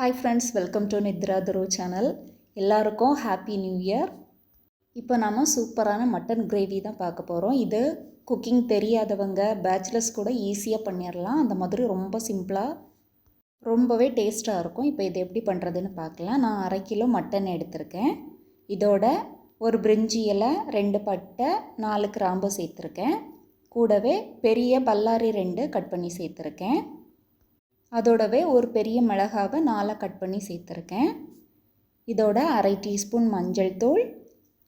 Hi friends welcome to Nithra துரு channel எல்லாருக்கும் happy new year இப்போ நாம் சூப்பரான மட்டன் கிரேவி தான் பார்க்க போகிறோம் இது குக்கிங் தெரியாதவங்க பேச்சுலர்ஸ் கூட ஈஸியாக பண்ணிடலாம் அந்த மாதிரி ரொம்ப சிம்பிளாக ரொம்பவே டேஸ்ட்டாக இருக்கும். இப்போ இது எப்படி பண்ணுறதுன்னு பார்க்கலாம். நான் அரை கிலோ மட்டன் எடுத்திருக்கேன். இதோட ஒரு பிரிஞ்சி இலை ரெண்டு பட்டை நாலு கிராம்பு சேர்த்துருக்கேன். கூடவே பெரிய பல்லாரி ரெண்டு கட் பண்ணி சேர்த்துருக்கேன். அதோடவே ஒரு பெரிய மிளகாவை நாலாக கட் பண்ணி சேர்த்துருக்கேன். இதோட அரை டீஸ்பூன் மஞ்சள் தூள்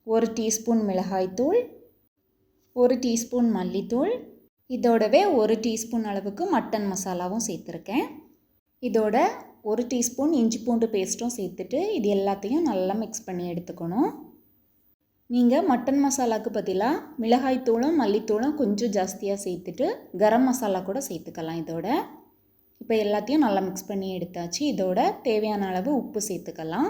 ஒரு டீஸ்பூன் மிளகாய்த்தூள் ஒரு டீஸ்பூன் மல்லித்தூள் இதோடவே ஒரு டீஸ்பூன் அளவுக்கு மட்டன் மசாலாவும் சேர்த்துருக்கேன். இதோட ஒரு டீஸ்பூன் இஞ்சி பூண்டு பேஸ்ட்டும் சேர்த்துட்டு இது எல்லாத்தையும் நல்லா மிக்ஸ் பண்ணி எடுத்துக்கணும். நீங்கள் மட்டன் மசாலாவுக்கு பதிலாக மிளகாய்த்தூளும் மல்லித்தூளும் கொஞ்சம் ஜாஸ்தியாக சேர்த்துட்டு கரம் மசாலா கூட சேர்த்துக்கலாம் இதோட. இப்போ எல்லாத்தையும் நல்லா மிக்ஸ் பண்ணி எடுத்தாச்சு. இதோட தேவையான அளவு உப்பு சேர்த்துக்கலாம்.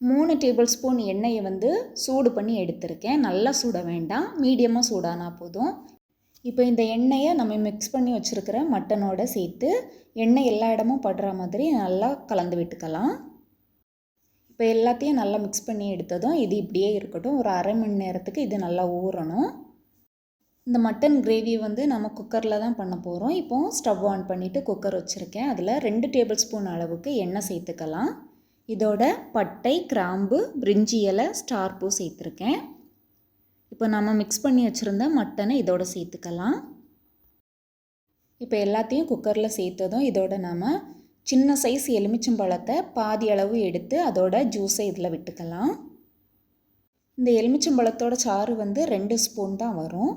மூணு டேபிள் ஸ்பூன் எண்ணெயை வந்து சூடு பண்ணி எடுத்திருக்கேன். நல்லா சூட வேண்டாம். மீடியமாக சூடானா போதும். இப்போ இந்த எண்ணெயை நம்ம மிக்ஸ் பண்ணி வச்சுருக்கிற மட்டனோட சேர்த்து எண்ணெய் எல்லா இடமும் படுற மாதிரி நல்லா கலந்து விட்டுக்கலாம். இப்போ எல்லாத்தையும் நல்லா மிக்ஸ் பண்ணி எடுத்ததும் இது இப்படியே இருக்கட்டும். ஒரு அரை மணி நேரத்துக்கு இது நல்லா ஊறணும். இந்த மட்டன் கிரேவி வந்து நம்ம குக்கரில் தான் பண்ண போகிறோம் இப்போது ஸ்டவ் ஆன் பண்ணிவிட்டு குக்கர் வச்சுருக்கேன். அதில் ரெண்டு டேபிள் ஸ்பூன் அளவுக்கு எண்ணெய் சேர்த்துக்கலாம். இதோட பட்டை கிராம்பு பிரிஞ்சி இலை ஸ்டார் பூ சேர்த்துருக்கேன். இப்போ நம்ம மிக்ஸ் பண்ணி வச்சுருந்த மட்டனை இதோட சேர்த்துக்கலாம். இப்போ எல்லாத்தையும் குக்கரில் சேர்த்ததும் இதோட நம்ம சின்ன சைஸ் எலுமிச்சம்பழத்தை பாதி அளவு எடுத்து அதோட ஜூஸை இதில் விட்டுக்கலாம். இந்த எலுமிச்சம்பழத்தோட சாறு வந்து ரெண்டு ஸ்பூன் தான் வரும்.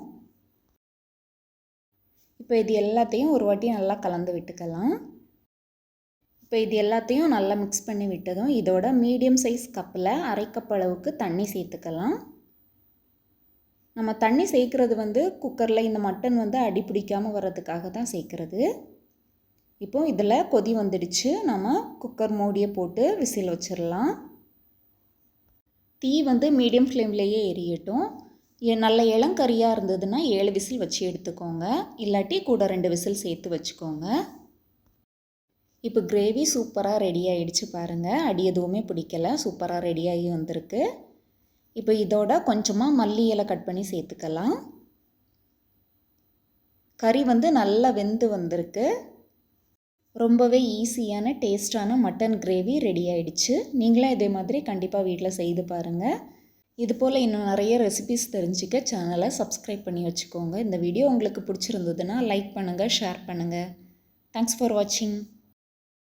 இப்போ இது எல்லாத்தையும் ஒரு வாட்டி நல்லா கலந்து விட்டுக்கலாம். இப்போ இது எல்லாத்தையும் நல்லா மிக்ஸ் பண்ணி விட்டதும் இதோட மீடியம் சைஸ் கப்பில் அரை கப் அளவுக்கு தண்ணி சேர்த்துக்கலாம். நம்ம தண்ணி சேர்க்குறது வந்து குக்கரில் இந்த மட்டன் வந்து அடி பிடிக்காமல் வர்றதுக்காக தான் சேர்க்குறது. இப்போ இதில் கொதி வந்துடுச்சு நம்ம குக்கர் மூடியை போட்டு விசில் வச்சிடலாம். தீ வந்து மீடியம் ஃப்ளேம்லேயே எரியட்டும். நல்ல இளங்கறியாக இருந்ததுன்னா ஏழு விசில் வச்சு எடுத்துக்கோங்க. இல்லாட்டி கூட ரெண்டு விசில் சேர்த்து வச்சுக்கோங்க. இப்போ கிரேவி சூப்பராக ரெடி ஆகிடுச்சு பாருங்கள் அடி எதுவுமே பிடிக்கலை. சூப்பராக ரெடியாகி வந்திருக்கு. இப்போ இதோட கொஞ்சமாக மல்லி இலை கட் பண்ணி சேர்த்துக்கலாம். கறி வந்து நல்லா வெந்து வந்திருக்கு. ரொம்பவே ஈஸியான டேஸ்டான மட்டன் கிரேவி ரெடி ஆகிடுச்சு நீங்களும் இதே மாதிரி கண்டிப்பாக வீட்டில் செய்து பாருங்கள் இது போல் இன்னும் நிறைய ரெசிபிஸ் தெரிஞ்சுக்க சேனலை சப்ஸ்கிரைப் பண்ணி வச்சுக்கோங்க. இந்த வீடியோ உங்களுக்கு பிடிச்சிருந்ததுன்னா லைக் பண்ணுங்கள் ஷேர் பண்ணுங்கள் தேங்க்ஸ் ஃபார் வாட்சிங்